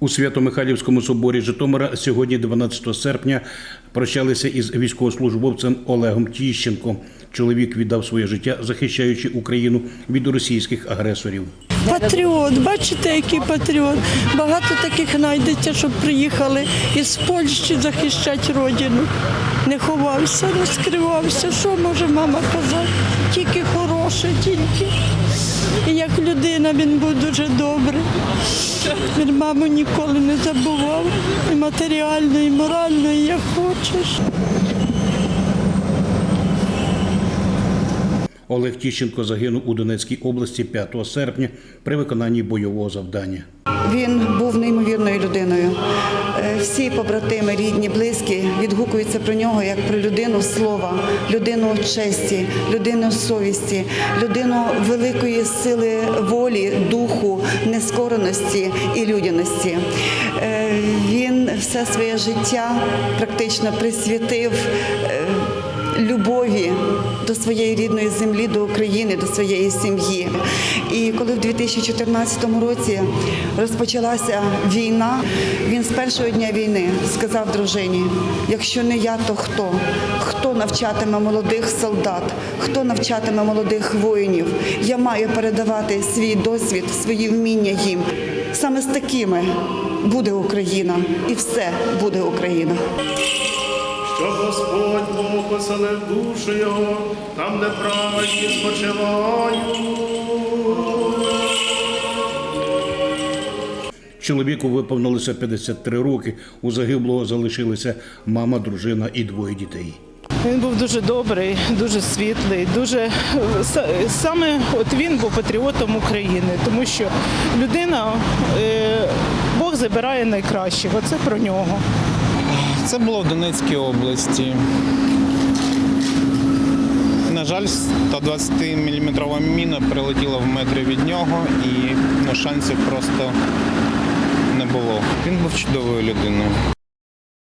У Свято-Михайлівському соборі Житомира сьогодні, 12 серпня, прощалися із військовослужбовцем Олегом Тіщенко. Чоловік віддав своє життя, захищаючи Україну від російських агресорів. Патріот, бачите, який патріот. Багато таких знайдеться, щоб приїхали із Польщі захищати родину. Не ховався, не скривався. Що може мама казати? Тільки хороше, тільки. І як людина він був дуже добрий. Він маму ніколи не забував. І матеріально, і морально, і як хочеш. Олег Тіщенко загинув у Донецькій області 5 серпня при виконанні бойового завдання. Він був неймовірною людиною. Е, Всі побратими, рідні, близькі відгукуються про нього як про людину слова, людину честі, людину совісті, людину великої сили волі, духу, нескореності і людяності. Е, Він все своє життя практично присвятив. Любові до своєї рідної землі, до України, до своєї сім'ї. І коли в 2014 році розпочалася війна, він з першого дня війни сказав дружині: якщо не я, то хто? Хто навчатиме молодих солдат? Хто навчатиме молодих воїнів? Я маю передавати свій досвід, свої вміння їм. Саме з такими буде Україна, і все буде Україна. Що Господь Бог поселив душу його, там, де праведні спочивають. Чоловіку виповнилося 53 роки. У загиблого залишилися мама, дружина і двоє дітей. Він був дуже добрий, дуже світлий, дуже саме от він був патріотом України, тому що людина е, Бог забирає найкращих. Оце про нього. Це було в Донецькій області. На жаль, 120-мм міна прилетіла в метрі від нього і ну, шансів просто не було. Він був чудовою людиною.